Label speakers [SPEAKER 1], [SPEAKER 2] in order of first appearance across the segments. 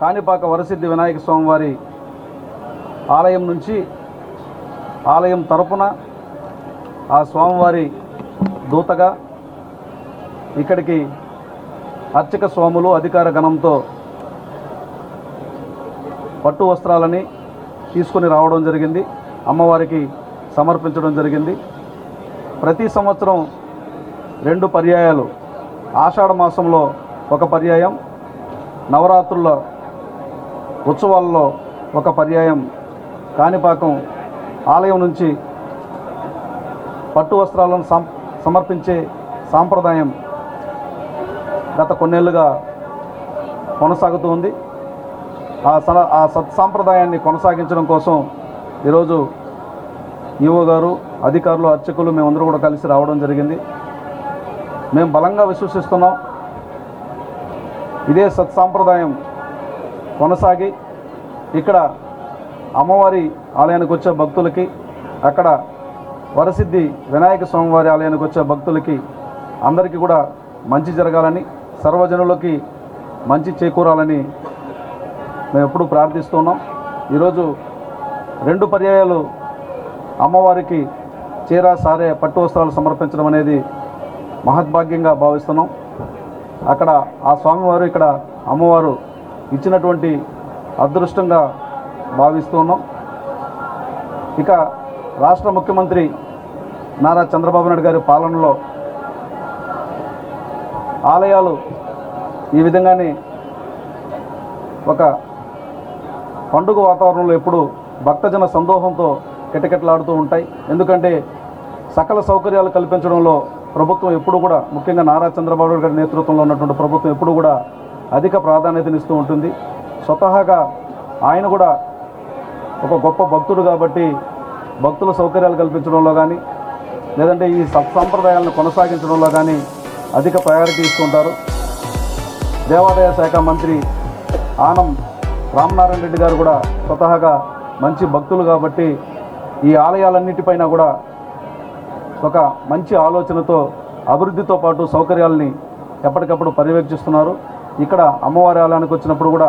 [SPEAKER 1] కాణిపాక వరసిద్ధి వినాయక స్వామివారి ఆలయం నుంచి ఆలయం తరపున ఆ స్వామివారి దూతగా ఇక్కడికి అర్చక స్వాములు అధికార గణంతో పట్టు వస్త్రాలని తీసుకొని రావడం జరిగింది. అమ్మవారికి సమర్పించడం జరిగింది. ప్రతి సంవత్సరం రెండు పర్యాయాలు. ఆషాఢ మాసంలో ఒక పర్యాయం నవరాత్రుల ఉత్సవాల్లో ఒక పర్యాయం కాణిపాకం ఆలయం నుంచి పట్టు వస్త్రాలను సం సమర్పించే సాంప్రదాయం గత కొన్నేళ్ళుగా కొనసాగుతూ ఉంది. ఆ సన ఆ సత్సాంప్రదాయాన్ని కొనసాగించడం కోసం ఈరోజు ఈవో గారు అధికారులు అర్చకులు మేమందరూ కూడా కలిసి రావడం జరిగింది. మేము బలంగా విశ్వసిస్తున్నాం. ఇదే సత్సాంప్రదాయం కొనసాగి ఇక్కడ అమ్మవారి ఆలయానికి వచ్చే భక్తులకి అక్కడ వరసిద్ధి వినాయక స్వామివారి ఆలయానికి వచ్చే భక్తులకి అందరికీ కూడా మంచి జరగాలని సర్వజనులకి మంచి చేకూరాలని మేము ఎప్పుడూ ప్రార్థిస్తున్నాం. ఈరోజు రెండు పర్యాయాలు అమ్మవారికి చీర సారే పట్టు వస్త్రాలు సమర్పించడం అనేది మహద్భాగ్యంగా భావిస్తున్నాం. అక్కడ ఆ స్వామివారు ఇక్కడ అమ్మవారు ఇచ్చినటువంటి అదృష్టంగా భావిస్తున్నాం. ఇక రాష్ట్ర ముఖ్యమంత్రి నారా చంద్రబాబు నాయుడు గారి పాలనలో ఆలయాలు ఈ విధంగానే ఒక పండుగ వాతావరణంలో ఎప్పుడు భక్తజన సందోహంతో కిటకిటలాడుతూ ఉంటాయి. ఎందుకంటే సకల సౌకర్యాలు కల్పించడంలో ప్రభుత్వం ఎప్పుడు కూడా ముఖ్యంగా నారా చంద్రబాబు నాయుడు గారి నేతృత్వంలో ఉన్నటువంటి ప్రభుత్వం ఎప్పుడు కూడా అధిక ప్రాధాన్యతనిస్తూ ఉంటుంది. స్వతహాగా ఆయన కూడా ఒక గొప్ప భక్తుడు కాబట్టి భక్తుల సౌకర్యాలు కల్పించడంలో కానీ లేదంటే ఈ సత్సాంప్రదాయాలను కొనసాగించడంలో కానీ అధిక ప్రయారిటీ ఇస్తుంటారు. దేవాదాయ శాఖ మంత్రి ఆనం రామనారాయణ రెడ్డి గారు కూడా స్వతహాగా మంచి భక్తులు కాబట్టి ఈ ఆలయాలన్నిటిపైన కూడా ఒక మంచి ఆలోచనతో అభివృద్ధితో పాటు సౌకర్యాలని ఎప్పటికప్పుడు పర్యవేక్షిస్తున్నారు. ఇక్కడ అమ్మవారి ఆలయానికి వచ్చినప్పుడు కూడా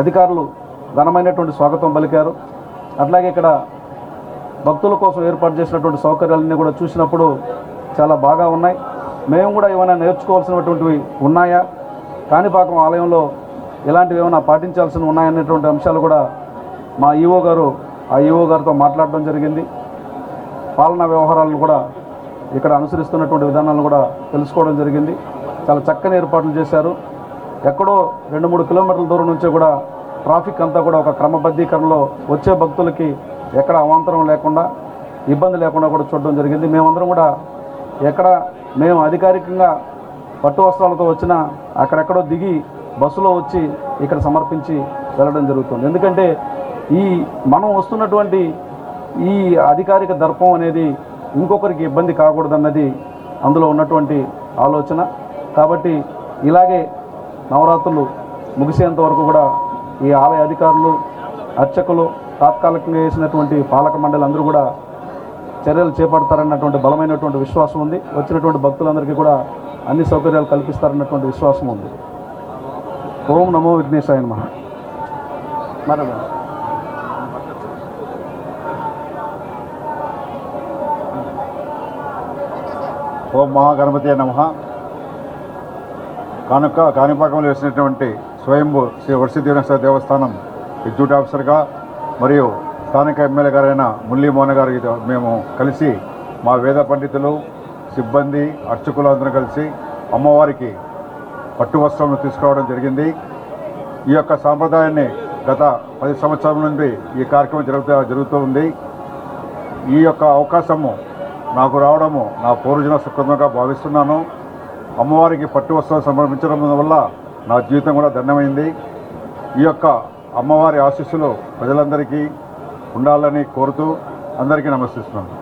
[SPEAKER 1] అధికారులు ఘనమైనటువంటి స్వాగతం పలికారు. అట్లాగే ఇక్కడ భక్తుల కోసం ఏర్పాటు చేసినటువంటి సౌకర్యాలన్నీ కూడా చూసినప్పుడు చాలా బాగా ఉన్నాయి. మేము కూడా ఏమైనా నేర్చుకోవాల్సినటువంటివి ఉన్నాయా? కాణిపాకం ఆలయంలో ఇలాంటివి ఏమైనా పాటించాల్సిన ఉన్నాయనేటువంటి అంశాలు కూడా మా ఈవో గారు ఆ ఈవో గారితో మాట్లాడడం జరిగింది. పాలనా వ్యవహారాలను కూడా ఇక్కడ అనుసరిస్తున్నటువంటి విధానాలను కూడా తెలుసుకోవడం జరిగింది. చాలా చక్కని ఏర్పాట్లు చేశారు. ఎక్కడో రెండు మూడు కిలోమీటర్ల దూరం నుంచే కూడా ట్రాఫిక్ అంతా కూడా ఒక క్రమబద్ధీకరణలో వచ్చే భక్తులకి ఎక్కడ అవాంతరం లేకుండా ఇబ్బంది లేకుండా కూడా చూడడం జరిగింది. మేమందరం కూడా ఎక్కడ మేము అధికారికంగా పట్టు వస్త్రాలతో వచ్చినా అక్కడెక్కడో దిగి బస్సులో వచ్చి ఇక్కడ సమర్పించి వెళ్ళడం జరుగుతుంది. ఎందుకంటే ఈ మనం వస్తున్నటువంటి ఈ అధికారిక దర్పం అనేది ఇంకొకరికి ఇబ్బంది కాకూడదన్నది అందులో ఉన్నటువంటి ఆలోచన. కాబట్టి ఇలాగే నవరాత్రులు ముగిసేంత వరకు కూడా ఈ ఆలయ అధికారులు అర్చకులు తాత్కాలికంగా వేసినటువంటి పాలక మండలి అందరూ కూడా చర్యలు చేపడతారన్నటువంటి బలమైనటువంటి విశ్వాసం ఉంది. వచ్చినటువంటి భక్తులందరికీ కూడా అన్ని సౌకర్యాలు కల్పిస్తారన్నటువంటి విశ్వాసం ఉంది. ఓం నమో విఘ్నేశాయ నమ. మరి
[SPEAKER 2] ఓం మహాగణపతి నమ. కానుక కాణిపాకంలో వేసినటువంటి స్వయంభు శ్రీ వర్షిదేవనేశ్వర దేవస్థానం ఎగ్జిక్యూటివ్ ఆఫీసర్గా మరియు స్థానిక ఎమ్మెల్యే గారైన మురళీ మోహన్ గారికి మేము కలిసి మా వేద పండితులు సిబ్బంది అర్చకులు అందరూ కలిసి అమ్మవారికి పట్టు వస్త్రం తీసుకురావడం జరిగింది. ఈ యొక్క సాంప్రదాయాన్ని గత పది సంవత్సరాల నుండి ఈ కార్యక్రమం జరుగుతూ జరుగుతూ ఉంది. ఈ యొక్క అవకాశము నాకు రావడము నా పూర్వజన సుకృతంగా భావిస్తున్నాను. అమ్మవారికి పట్టు వస్త్రాలు సమర్పించడం వల్ల నా జీవితం కూడా ధన్యమైంది. ఈ యొక్క అమ్మవారి ఆశీస్సులు ప్రజలందరికీ ఉండాలని కోరుతూ అందరికీ నమస్కరిస్తున్నాను.